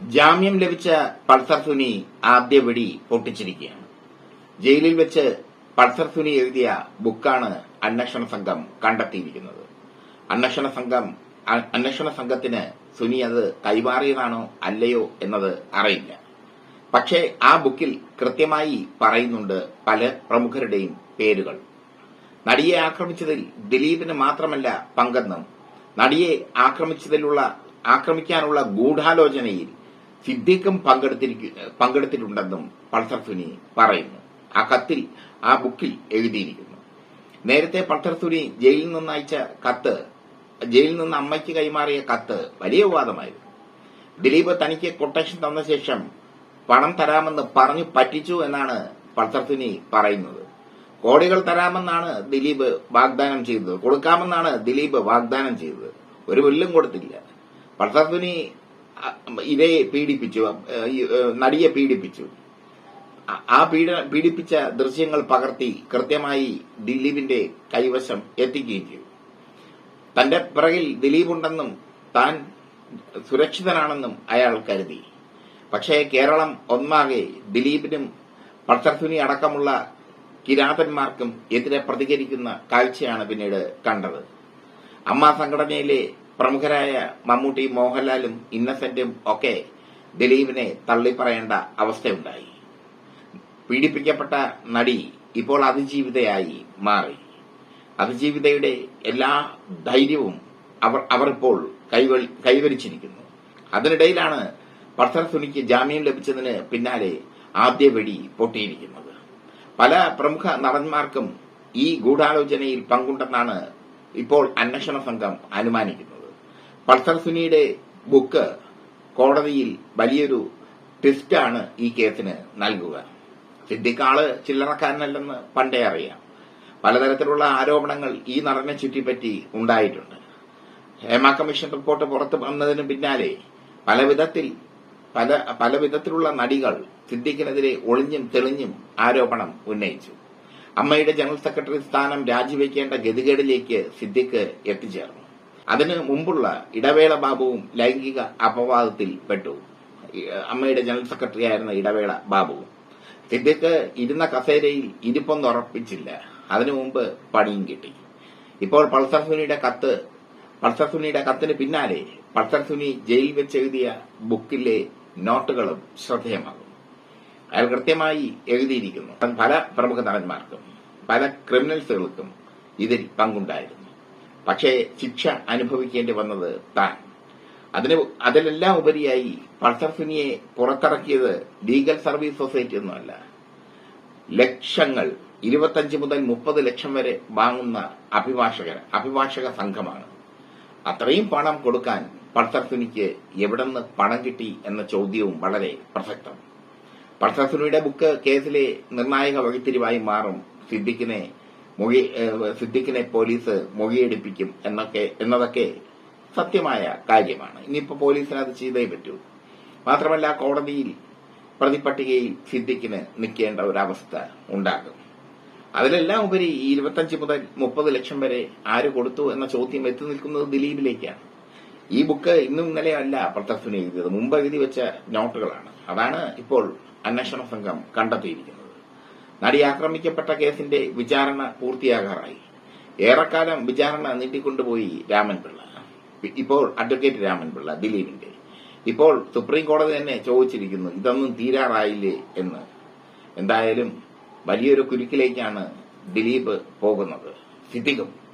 ജാമ്യം ലഭിച്ച പൾസർ സുനി ആദ്യ വെടി പൊട്ടിച്ചിരിക്കുകയാണ്. ജയിലിൽ വെച്ച് പൾസർ സുനി എഴുതിയ ബുക്കാണ് അന്വേഷണ സംഘം കണ്ടെത്തിയിരിക്കുന്നത്. അന്വേഷണ സംഘം അന്വേഷണ സംഘത്തിന് സുനി അത് കൈമാറിയതാണോ അല്ലയോ എന്നത് അറിയില്ല. പക്ഷേ ആ ബുക്കിൽ കൃത്യമായി പറയുന്നുണ്ട് പല പ്രമുഖരുടെയും പേരുകൾ. നടിയെ ആക്രമിച്ചതിൽ ദിലീപിന് മാത്രമല്ല പങ്കെന്നും നടിയെ ആക്രമിച്ചതിലുള്ള ആക്രമിക്കാനുള്ള ഗൂഢാലോചനയിൽ സിദ്ദീഖും പങ്കെടുത്തിരിക്കു- പങ്കെടുത്തിട്ടുണ്ടെന്നും പൾസർ സുനി പറയുന്നു. ആ കത്തിൽ ആ ബുക്കിൽ എഴുതിയിരിക്കുന്നു. നേരത്തെ പൾസർ സുനി ജയിലിൽ നിന്ന് അയച്ച കത്ത് ജയിലിൽ നിന്ന് അമ്മയ്ക്ക് കൈമാറിയ കത്ത് വലിയ വിവാദമായിരുന്നു. ദിലീപ് തനിക്ക് കൊട്ടേഷൻ തന്ന ശേഷം പണം തരാമെന്ന് പറഞ്ഞു പറ്റിച്ചു എന്നാണ് പൾസർ സുനി പറയുന്നത്. കോടികൾ തരാമെന്നാണ് ദിലീപ് വാഗ്ദാനം ചെയ്തത്. കൊടുക്കാമെന്നാണ് ദിലീപ് വാഗ്ദാനം ചെയ്തത്. ഒരു ബില്ലും കൊടുത്തില്ല. പൾസർ സുനി ഇരയെ പീഡിപ്പിച്ചു നടിയെ പീഡിപ്പിച്ചു. ആ പീഡ പീഡിപ്പിച്ച ദൃശ്യങ്ങൾ പകർത്തി കൃത്യമായി ദിലീപിന്റെ കൈവശം എത്തിക്കുകയും ചെയ്തു. തന്റെ പിറകിൽ ദിലീപ് ഉണ്ടെന്നും താൻ സുരക്ഷിതനാണെന്നും അയാൾ കരുതി. പക്ഷേ കേരളം ഒന്നാകെ ദിലീപിനും പട്ടർസുനി അടക്കമുള്ള കിരാതന്മാർക്കും എതിരെ പ്രതികരിക്കുന്ന കാഴ്ചയാണ് പിന്നീട് കണ്ടത്. അമ്മ സംഘടനയിലെ പ്രമുഖരായ മമ്മൂട്ടി മോഹൻലാലും ഇന്നസെന്റും ഒക്കെ ദിലീപിനെ തള്ളിപ്പറയേണ്ട അവസ്ഥയുണ്ടായി. പീഡിപ്പിക്കപ്പെട്ട നടി ഇപ്പോൾ അതിജീവിതയായി മാറി. അതിജീവിതയുടെ എല്ലാ ധൈര്യവും അവർ ഇപ്പോൾ കൈവരിച്ചിരിക്കുന്നു. അതിനിടയിലാണ് പർസർ സുനിക്ക് ജാമ്യം ലഭിച്ചതിന് പിന്നാലെ ആദ്യ വെടി പൊട്ടിയിരിക്കുന്നത്. പല പ്രമുഖ നടന്മാർക്കും ഈ ഗൂഢാലോചനയിൽ പങ്കുണ്ടെന്നാണ് ഇപ്പോൾ അന്വേഷണ സംഘം അനുമാനിക്കുന്നത്. പൾസർ ബുക്ക് കോടതിയിൽ വലിയൊരു ട്വിസ്റ്റാണ് ഈ കേസിന് നൽകുക. സിദ്ദിഖാൾ ചില്ലറക്കാരനല്ലെന്ന് പണ്ടേ അറിയാം. പലതരത്തിലുള്ള ആരോപണങ്ങൾ ഈ നടനെ ചുറ്റിപ്പറ്റി ഉണ്ടായിട്ടുണ്ട്. ഹേമ കമ്മീഷൻ റിപ്പോർട്ട് പുറത്തു വന്നതിന് പിന്നാലെ പല വിധത്തിൽ പല പല വിധത്തിലുള്ള നടികൾ സിദ്ദിഖിനെതിരെ ഒളിഞ്ഞും തെളിഞ്ഞും ആരോപണം ഉന്നയിച്ചു. അമ്മയുടെ ജനറൽ സെക്രട്ടറി സ്ഥാനം രാജിവെക്കേണ്ട ഗതികേടിലേക്ക് സിദ്ദിഖ് എത്തിച്ചേർന്നു. അതിന് മുമ്പുള്ള ഇടവേള ബാബുവും ലൈംഗിക അപവാദത്തിൽ പെട്ടു. അമ്മയുടെ ജനറൽ സെക്രട്ടറി ആയിരുന്ന ഇടവേള ബാബുവും സിദ്ദിഖ് ഇരുന്ന കസേരയിൽ ഇരിപ്പൊന്നും ഉറപ്പിച്ചില്ല. അതിനു മുമ്പ് പണിയും കിട്ടി. ഇപ്പോൾ പൾസർ സുനിയുടെ കത്ത് പൾസർ സുനിയുടെ കത്തിന് പിന്നാലെ പൾസർ സുനി വെച്ച് എഴുതിയ ബുക്കിലെ നോട്ടുകളും ശ്രദ്ധേയമാകും. അയാൾ കൃത്യമായി എഴുതിയിരിക്കുന്നു. പല പ്രമുഖ നടന്മാർക്കും പല ക്രിമിനൽസുകൾക്കും ഇതിൽ പങ്കുണ്ടായിരുന്നു. പക്ഷേ ശിക്ഷ അനുഭവിക്കേണ്ടി വന്നത് താൻ. അതിന് അതിലെല്ലാം ഉപരിയായി പൾസർ സുനിയെ പുറത്തിറക്കിയത് ലീഗൽ സർവീസ് സൊസൈറ്റി ഒന്നുമല്ല ലക്ഷങ്ങൾ ഇരുപത്തഞ്ച് മുതൽ മുപ്പത് ലക്ഷം വരെ വാങ്ങുന്ന അഭിഭാഷകർ അഭിഭാഷക സംഘമാണ്. അത്രയും പണം കൊടുക്കാൻ പൾസർ സുനിക്ക് എവിടെന്ന് പണം കിട്ടി എന്ന ചോദ്യവും വളരെ പ്രസക്തം. പൾസർ സുനിയുടെ ബുക്ക് കേസിലെ നിർണായക വഴിത്തിരിവായി മാറും സിദ്ദിഖിനെ മൊഴി സിദ്ദിഖിനെ പോലീസ് മൊഴിയെടുപ്പിക്കും എന്നൊക്കെ എന്നതൊക്കെ സത്യമായ കാര്യമാണ്. ഇനിയിപ്പോ പോലീസിന് അത് ചെയ്തേ പറ്റൂ. മാത്രമല്ല കോടതിയിൽ പ്രതിപട്ടികയിൽ സിദ്ദിഖിന് നിൽക്കേണ്ട ഒരവസ്ഥ ഉണ്ടാകും. അതിലെല്ലാം ഉപരി ഈ ഇരുപത്തഞ്ച് മുതൽ മുപ്പത് ലക്ഷം വരെ ആര് കൊടുത്തു എന്ന ചോദ്യം എത്തി നിൽക്കുന്നത് ദിലീപിലേക്കാണ്. ഈ ബുക്ക് ഇന്നും ഇന്നലെ അല്ല പ്രത്യക്ഷന് എഴുതിയത്. മുമ്പ് എഴുതി വെച്ച നോട്ടുകളാണ്. അതാണ് ഇപ്പോൾ അന്വേഷണ സംഘം കണ്ടെത്തിയിരിക്കുന്നത്. നടി ആക്രമിക്കപ്പെട്ട കേസിന്റെ വിചാരണ പൂർത്തിയാകാറായി. ഏറെക്കാലം വിചാരണ നീട്ടിക്കൊണ്ടുപോയി രാമൻപിള്ള. ഇപ്പോൾ അഡ്വക്കേറ്റ് രാമൻപിള്ള ദിലീപിന്റെ. ഇപ്പോൾ സുപ്രീം കോടതി തന്നെ ചോദിച്ചിരിക്കുന്നു ഇതൊന്നും തീരാറായില്ലേ? എന്ന്. എന്തായാലും വലിയൊരു കുരുക്കിലേക്കാണ് ദിലീപ് പോകുന്നത്. സിദ്ദിഖും